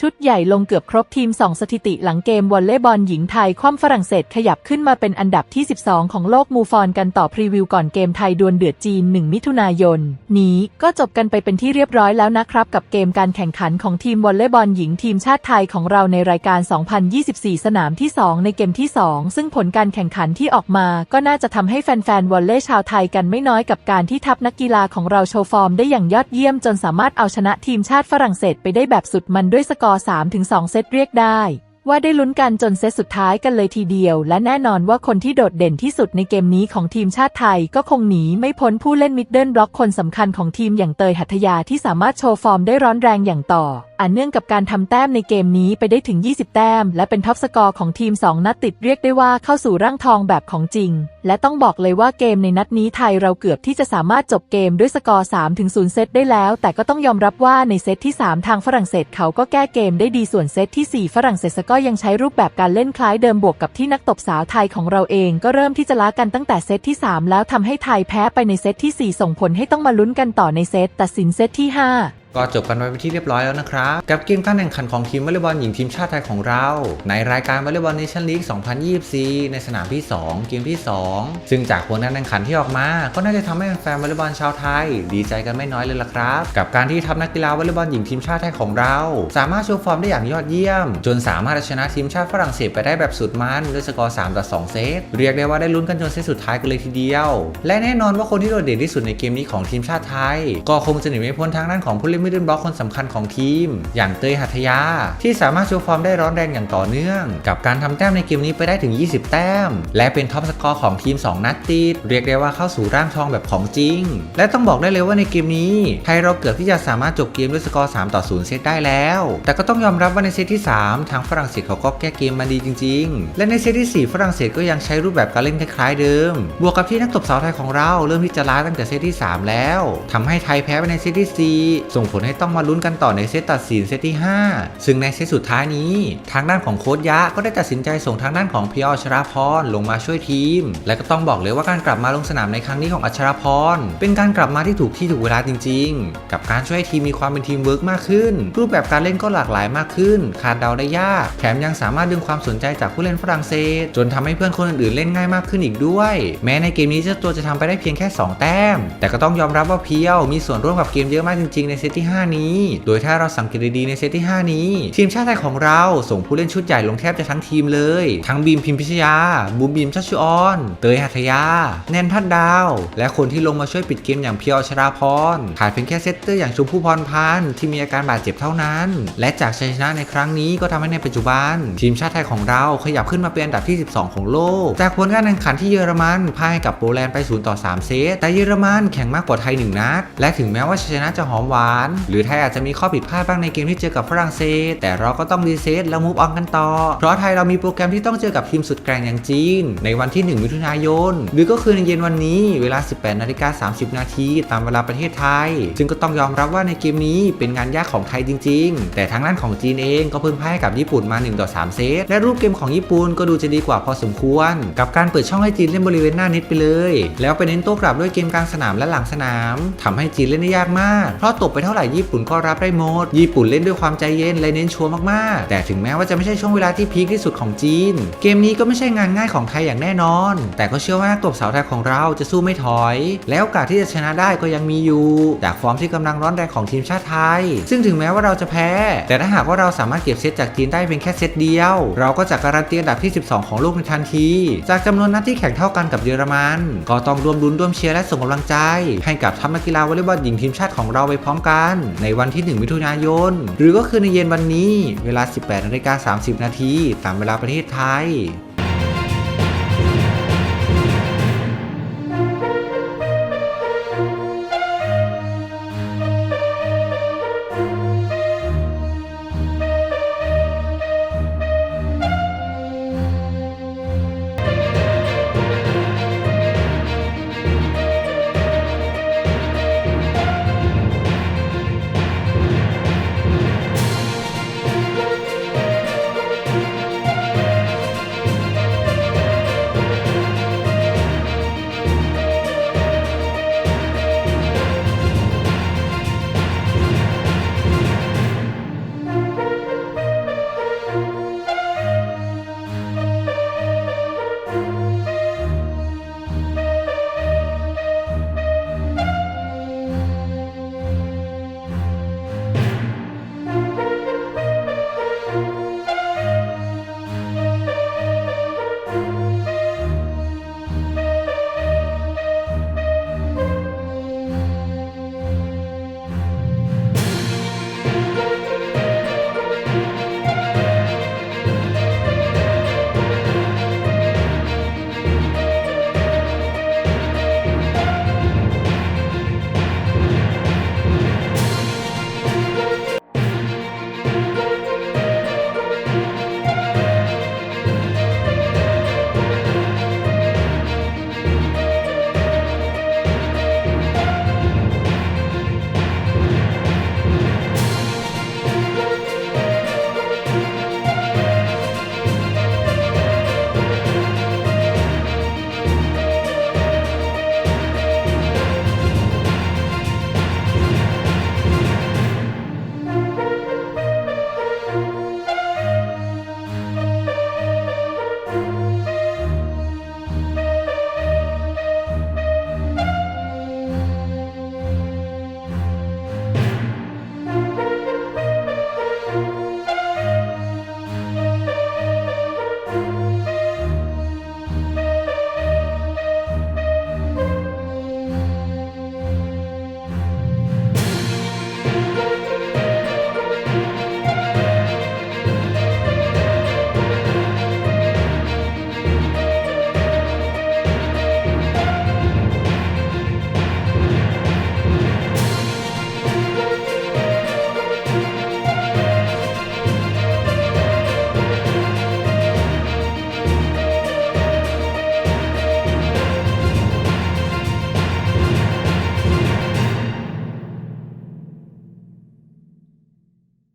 ชุดใหญ่ลงเกือบครบทีม 2 สถิติหลังเกมวอลเลย์บอลหญิงไทย คว่ำฝรั่งเศสขยับขึ้นมาเป็นอันดับที่ 12 ของโลกมูฟอนกันต่อพรีวิวก่อนเกมไทยดวลเดือดจีน 1 มิถุนายน นี้ก็จบกันไปเป็นที่เรียบร้อยแล้วนะครับ กับเกมการแข่งขันของทีมวอลเลย์บอลหญิงทีมชาติไทยของเราในรายการ 2024 สนามที่ 2 ในเกมที่ 2 ซึ่งผลการแข่งขันที่ออกมา ก็น่าจะทำให้แฟนๆวอลเลย์ชาวไทยกันไม่น้อยกับการที่ทัพนักกีฬาของเราโชว์ฟอร์มได้อย่างยอดเยี่ยมจนสามารถเอาชนะทีมชาติฝรั่งเศสไปได้แบบสุดมันด้วยสกอร์3-2 เซตเรียกได้ ว่าได้ลุ้นกันจนเซตสุดท้ายกันเลยทีเดียว และแน่นอนว่าคนที่โดดเด่นที่สุดในเกมนี้ของทีมชาติไทยก็คงหนีไม่พ้นผู้เล่นมิดเดิลบล็อกคนสำคัญของทีมอย่างเตยหัตถยาที่สามารถโชว์ฟอร์มได้ร้อนแรงอย่างต่ออันเนื่องกับการทำแต้มในเกมนี้ไปได้ถึง 20 แต้ม และเป็นท็อปสกอร์ของทีม 2 นัดติดเรียกได้ว่าเข้าสู่ร่างทองแบบของจริง และต้องบอกเลยว่าเกมในนัดนี้ไทยเราเกือบที่จะสามารถจบเกมด้วยสกอร์3-0เซตได้แล้ว แต่ก็ต้องยอมรับว่าในเซตที่ 3 ทางฝรั่งเศสเขาก็แก้เกมได้ดีส่วนเซตที่ 4 ฝรั่งเศสก็ยังใช้รูปแบบการเล่นคล้ายเดิมบวกกับที่นักตบสาวไทยของเราเองก็เริ่มที่จะล้ากันตั้งแต่เซตที่ 3 แล้วทำให้ไทยแพ้ไปในเซตที่ 4 ส่งผลให้ต้องมาลุ้นกันต่อในเซตตัดสินเซตที่ 5 ก็จบกันไปเป็นที่เรียบร้อยแล้วนะครับ กับเกมการแข่งขันของทีมวอลเลย์บอลหญิงทีมชาติไทยของเรา ในรายการวอลเลย์บอลเนชั่นลีก 2024 ในสนามที่ 2 เกมที่ 2 ซึ่งจากผลการแข่งขันที่ออกมา ก็น่าจะทำให้แฟนวอลเลย์บอลชาวไทย ดีใจกันไม่น้อยเลยล่ะครับ กับการที่ทัพนักกีฬาวอลเลย์บอลหญิงทีมชาติไทยของเรา สามารถโชว์ฟอร์มได้อย่างยอดเยี่ยม จนสามารถชนะทีมชาติฝรั่งเศสไปได้แบบสุดมันด้วยสกอร์ 3 ต่อ 2 เซต เรียกได้ว่าได้ลุ้นกันจนเซตสุดท้ายกันเลยทีเดียว และแน่นอนว่าคนที่โดดเด่นที่สุดในเกมนี้ของทีมชาติไทย ก็คงจะหนีไม่พ้นทางด้านของผู้เล่นมิดเดิลบล็อกคนสำคัญของทีม อย่างเตยหัตยา ที่สามารถโชว์ฟอร์มได้ร้อนแรงอย่างต่อเนื่อง กับการทำแต้มในเกมนี้ไปได้ถึง 20 แต้ม และเป็นท็อปสกอร์ของทีม 2 นัดติด เรียกได้ว่าเข้าสู่ร่างทองแบบของจริง และต้องบอกได้เลยว่าในเกมนี้ ไทยเราเกือบที่จะสามารถจบเกมด้วยสกอร์ 3 ต่อ 0 เซตได้แล้ว แต่ก็ต้องยอมรับว่าในเซตที่ 3 ทางฝรั่งเศสเขาก็แก้เกมมาดีจริง ๆ และในเซตที่ 4 ฝรั่งเศสก็ยังใช้รูปแบบการเล่นคล้ายๆเดิม บวกกับที่นักตบสาวไทยของเราเริ่มที่จะล้าตั้งแต่เซตที่ 3 แล้วทำให้ไทยแพ้ไปในเซตที่ 4 ส่งผลให้ต้องมาลุ้นกันต่อในเซตตัดสินเซตที่ 5 ซึ่งในเซตสุดท้ายนี้ ทางด้านของโค้ชยะก็ได้ตัดสินใจส่งทางด้านของพีออชราพรลงมาช่วยทีม และก็ต้องบอกเลยว่าการกลับมาลงสนามในครั้งนี้ของอัชราพรเป็นการกลับมาที่ถูกที่ถูกเวลาจริง ๆ กับการช่วยให้ทีมมีความเป็นทีมเวิร์กมากขึ้น รูปแบบการเล่นก็หลากหลายมากขึ้น คาดเดาได้ยาก แถมยังสามารถดึงความสนใจจากผู้เล่นฝรั่งเศส จนทำให้เพื่อนคนอื่นๆเล่นง่ายมากขึ้นอีกด้วย แม้ในเกมนี้เจ้าตัวจะทำไปได้เพียงแค่ 2 แต้ม แต่ก็ต้องยอมรับว่าเพียวมีส่วนร่วมกับเกมเยอะมากจริงๆในเซตที่ 5 นี้ โดยถ้าเราสังเกตดีๆในเซตที่ 5 นี้ ทีมชาติไทยของเราส่งผู้เล่นชุดใหญ่ลงแทบจะทั้งทีมเลย ทั้งบีมพิมพิชยา บูมบีมชัชชุออน เตยหัทยา แนนทัดดาว และคนที่ลงมาช่วยปิดเกมอย่างเพียวชราพรขาดเพียงแค่เซตเตอร์อย่างชมพู่พรพันธ์ที่มีอาการบาดเจ็บเท่านั้น และจากชัยชนะในครั้งนี้ก็ทำให้ในปัจจุบัน ทีมชาติไทยของเราขยับขึ้นมาเป็นอันดับที่ 12 ของโลก จากผลการแข่งขันที่เยอรมันพ่ายกับโปแลนด์ไป0ต่อ3เซตแต่เยอรมันแข่งมากกว่าไทย1นัดและถึงแม้ว่าชัยชนะจะหอมหวานหรือไทยอาจจะมีข้อผิดพลาดบ้างในเกมที่เจอกับฝรั่งเศส แต่เราก็ต้องรีเซ็ตแล้วมูฟออนกันต่อ เพราะไทยเรามีโปรแกรมที่ต้องเจอกับทีมสุดแกร่งอย่างจีน ในวันที่ 1 มิถุนายน หรือก็คือในเย็นวันนี้เวลา 18นาฬิกา30 นาทีตามเวลาประเทศไทย ซึ่งก็ต้องยอมรับว่าในเกมนี้เป็นงานยากของไทยจริง ๆ แต่ทางด้านของจีนเองก็เพิ่งพ่ายกับญี่ปุ่นมา1ต่อ3เซตและรูปเกมของญี่ปุ่นก็ดูจะดีกว่าพอสมควร กับการเปิดช่องให้จีนเล่นบริเวณหน้าเน็ตไปเลย แล้วไปเน้นโต้กลับด้วยเกมกลางสนามและหลังสนามทำให้จีนเล่นได้ยากมากเพราะตบไปเท่าไหร่ญี่ปุ่นก็รับได้หมด ญี่ปุ่นเล่นด้วยความใจเย็นและเน้นชัวร์มากๆ แต่ถึงแม้ว่าจะไม่ใช่ช่วงเวลาที่พีคที่สุดของจีน เกมนี้ก็ไม่ใช่งานง่ายของไทยอย่างแน่นอน แต่ก็เชื่อว่านักตบสาวไทยของเราจะสู้ไม่ถอย และโอกาสที่จะชนะได้ก็ยังมีอยู่ จากฟอร์มที่กำลังร้อนแรงของทีมชาติไทย ซึ่งถึงแม้ว่าเราจะแพ้ แต่ถ้าหากว่าเราสามารถเก็บเซตจากจีนได้เพียงแค่เซตเดียว เราก็จะการันตีอันดับที่ 12 ของโลกในทันที จากจำนวนนัดที่แข่งเท่ากันกับเยอรมัน ก็ต้องรวมลุ้นร่วมเชียร์และส่งกำลังใจ ให้กับทัพนักกีฬาวอลเลย์บอลหญิงทีมชาติของเราไปพร้อมกันในวันที่ 1 มิถุนายน หรือก็คือในเย็นวันนี้ เวลา 18นาฬิกา30 นาทีตามเวลาประเทศไทย